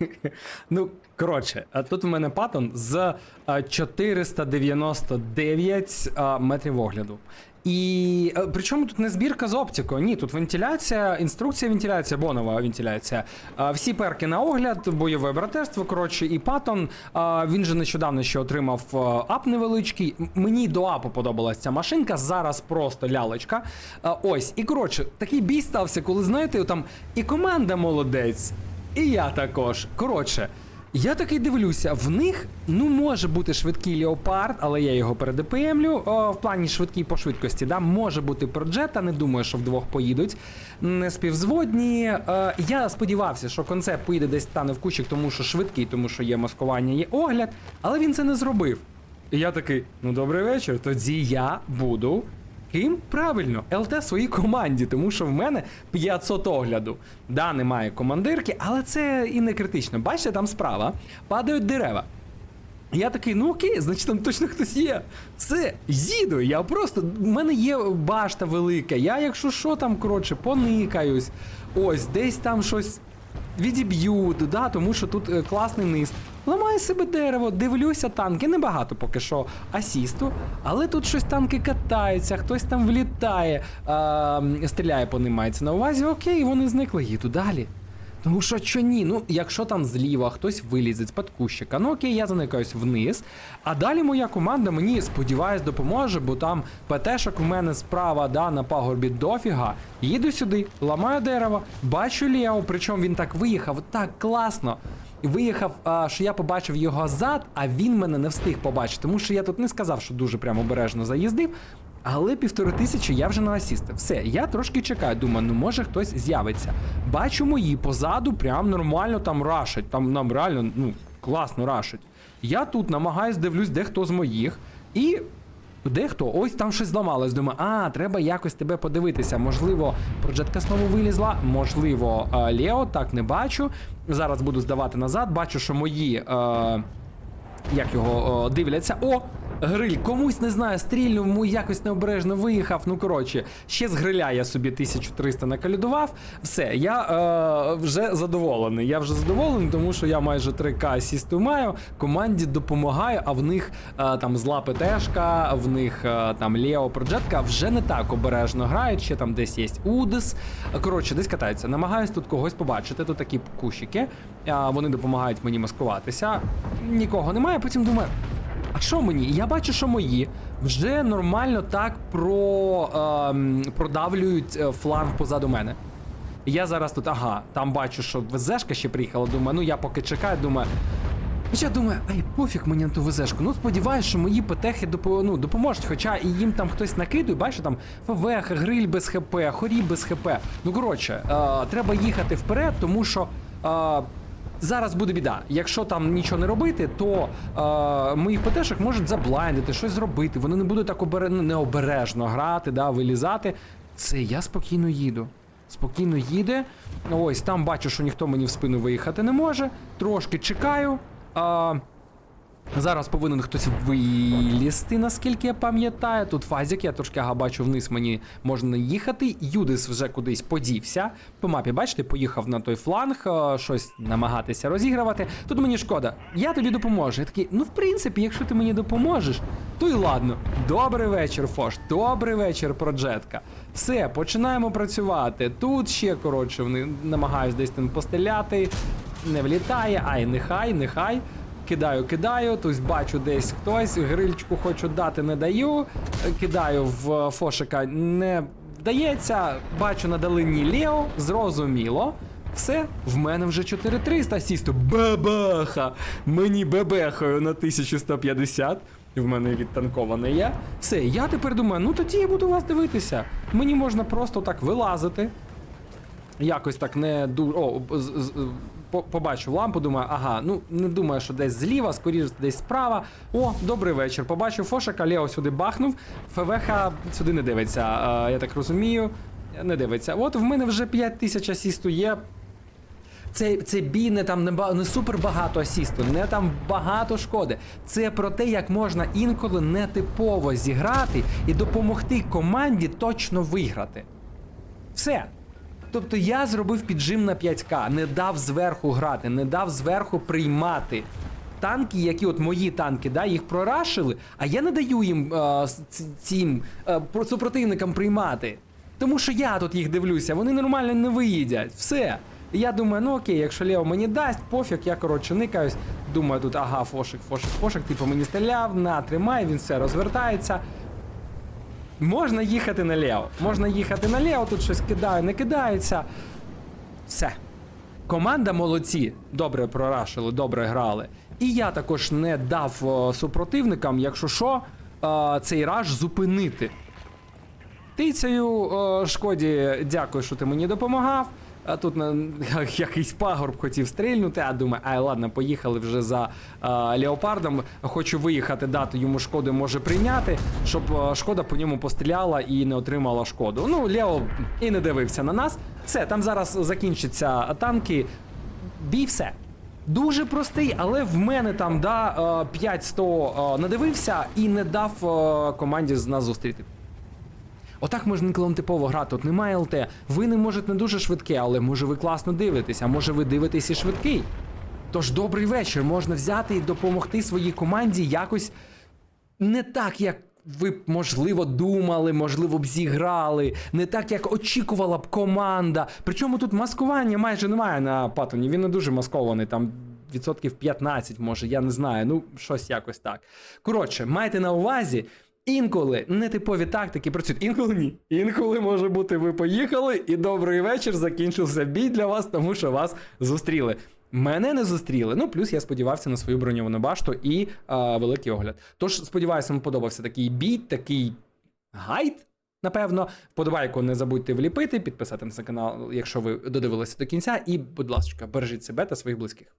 Ну, коротше, тут в мене патон з 499 метрів огляду. І е, причому тут не збірка з оптикою, ні, тут вентиляція, інструкція вентиляція, бонова вентиляція. Всі перки на огляд, бойове братерство, коротше, і патон. Він же нещодавно ще отримав ап невеличкий. Мені до апу подобалась ця машинка, зараз просто лялечка. Ось, і коротше, такий бій стався, коли знаєте, там і команда молодець, і я також. Коротше. Я такий дивлюся, в них ну може бути швидкий леопард, але я його передепемлю. О, в плані швидкий по швидкості. Да, може бути проджета, не думаю, що вдвох поїдуть. Не співзводні. Е, я сподівався, що концепт поїде десь стане в кущик, тому що швидкий, тому що є маскування, є огляд, але він це не зробив. І я такий: ну добрий вечір. Тоді я буду. Ким? Правильно, ЛТ своїй команді, тому що в мене 500 огляду. Да, немає командирки, але це і не критично. Бачите, там справа падають дерева. Я такий, ну окей, значить там точно хтось є. Все, їду. Я просто. в мене є башта велика. Я, якщо що там, коротше, поникаюсь. Ось, десь там щось відіб'ю, да, тому що тут е, класний низ. Ламаю себе дерево, дивлюся танки, небагато поки що асісту, але тут щось танки катаються, хтось там влітає, а, стріляє по ним мається на увазі, окей, вони зникли, їду далі. Тому що що ні, ну якщо там зліва хтось вилізе з під кущика, ну окей, я заникаюсь вниз. А далі моя команда мені сподіваюсь допоможе, бо там ПТшок в мене справа, да, на пагорбі дофіга. Їду сюди, ламаю дерево, бачу Лео, причому він так виїхав, так класно. Виїхав, а, що я побачив його зад, а він мене не встиг побачити, тому що я тут не сказав, що дуже прямо обережно заїздив. Але півтори тисячі я вже на асісти. Все, я трошки чекаю. Думаю, ну може хтось з'явиться. Бачу мої позаду, прям нормально там рашать. Там нам реально ну класно рашать. Я тут намагаюсь дивлюсь, де хто з моїх. І дехто, ось там щось зламалось. Думаю, а, треба якось тебе подивитися. Можливо, проджетка знову вилізла, можливо, е, Лео, так не бачу. Зараз буду здавати назад. Бачу, що мої. Е, як його о, дивляться. О! Гриль, комусь не знаю, стрільнув, му якось необережно виїхав. Ну коротше, ще з гриля я собі 1300 накалюдував. Все, я е, вже задоволений. Я вже задоволений, тому що я майже 3К асісту маю. Команді допомагаю, а в них е, там зла ПТшка, в них е, там Лео Проджетка вже не так обережно грають. Ще там десь є Удис. Коротше, десь катаються. Намагаюсь тут когось побачити. Тут такі кущики. А, вони допомагають мені маскуватися. Нікого немає, потім думаю. А що мені? Я бачу, що мої вже нормально так про, ем, продавлюють е, фланг позаду мене. Я зараз тут, ага, там бачу, що ВЗшка ще приїхала. Думаю, ну я поки чекаю, думаю. Хоча думаю, ай, пофіг мені на ту ВЗшку. Ну сподіваюсь, що мої ПТХи ну, допоможуть. Хоча і їм там хтось накидує, бачиш, там ФВХ, гриль без ХП, хорі без ХП. Ну коротше, е, треба їхати вперед, тому що. Е, Зараз буде біда. Якщо там нічого не робити, то е, моїх ПТшок можуть заблайндити, щось зробити. Вони не будуть так обере... ну, необережно грати, да, вилізати. Це я спокійно їду. Спокійно їде. Ось там бачу, що ніхто мені в спину виїхати не може. Трошки чекаю. Е, Зараз повинен хтось вилізти, наскільки я пам'ятаю. Тут фазік, я трошки ага, бачу вниз мені можна їхати. Юдис вже кудись подівся. По мапі, бачите, поїхав на той фланг, е, щось намагатися розігрувати. Тут мені шкода, я тобі допоможу. Я такий, ну в принципі, якщо ти мені допоможеш, то й ладно. Добрий вечір, Фош. Добрий вечір, проджетка. Все, починаємо працювати. Тут ще коротше, вони намагаюсь десь там постріляти. Не влітає, ай, нехай, нехай. Кидаю, кидаю, тобто бачу десь хтось, грильчку хочу дати, не даю. Кидаю в фошика, не вдається. Бачу на долині Лео, зрозуміло. Все, в мене вже 4300 сісту. Бабаха! Мені бебехою на 1150. В мене відтанковане є. Все, я тепер думаю, ну тоді я буду вас дивитися. Мені можна просто так вилазити. Якось так не дуже. О, побачив лампу, думаю, ага, ну не думаю, що десь зліва, скоріш десь справа. О, добрий вечір. Побачив Фошика, Лео сюди бахнув. ФВХ сюди не дивиться, а, я так розумію. Не дивиться. От в мене вже 5 тисяч асісту є. Це, це бій не там не, не супер багато асісту, не там багато шкоди. Це про те, як можна інколи нетипово зіграти і допомогти команді точно виграти. Все. Тобто я зробив піджим на 5К, не дав зверху грати, не дав зверху приймати. Танки, які от мої танки, да, їх прорашили, а я не даю їм е, цим е, супротивникам приймати. Тому що я тут їх дивлюся, вони нормально не виїдять. Все. Я думаю, ну окей, якщо Лео мені дасть, пофіг, я коротше никаюсь. Думаю, тут ага, фошик, фошик, фошик, типу мені стріляв, на, тримай, він все розвертається. Можна їхати наліво. Можна їхати наліво, тут щось кидаю, не кидається. Все. Команда молодці, добре прорашили, добре грали. І я також не дав о, супротивникам, якщо що, о, цей раш зупинити. Тицею о, шкоді, дякую, що ти мені допомагав. А тут на якийсь пагорб хотів стрільнути, а думаю, ай, ладно, поїхали вже за е, леопардом. Хочу виїхати, дати йому шкоди може прийняти, щоб е, шкода по ньому постріляла і не отримала шкоду. Ну, Лео і не дивився на нас. Все, там зараз закінчаться танки. Бій все. Дуже простий, але в мене там да, е, 5-100 е, надивився і не дав команді з нас зустріти. Отак можна типово грати. От немає ЛТ. Ви не можете не дуже швидке, але може ви класно дивитесь, а може ви дивитесь і швидкий. Тож добрий вечір. Можна взяти і допомогти своїй команді якось не так, як ви б, можливо, думали, можливо б зіграли, не так, як очікувала б команда. Причому тут маскування майже немає на патоні. Він не дуже маскований, там відсотків 15, може, я не знаю. Ну, щось якось так. Коротше, майте на увазі. Інколи нетипові тактики працюють, інколи ні. Інколи може бути, ви поїхали, і добрий вечір закінчився бій для вас, тому що вас зустріли. Мене не зустріли. Ну, плюс я сподівався на свою броньовану башту і а, великий огляд. Тож, сподіваюся, вам подобався такий бій, такий гайд. Напевно, вподобайку не забудьте вліпити, підписатися на канал, якщо ви додивилися до кінця. І, будь ласка, бережіть себе та своїх близьких.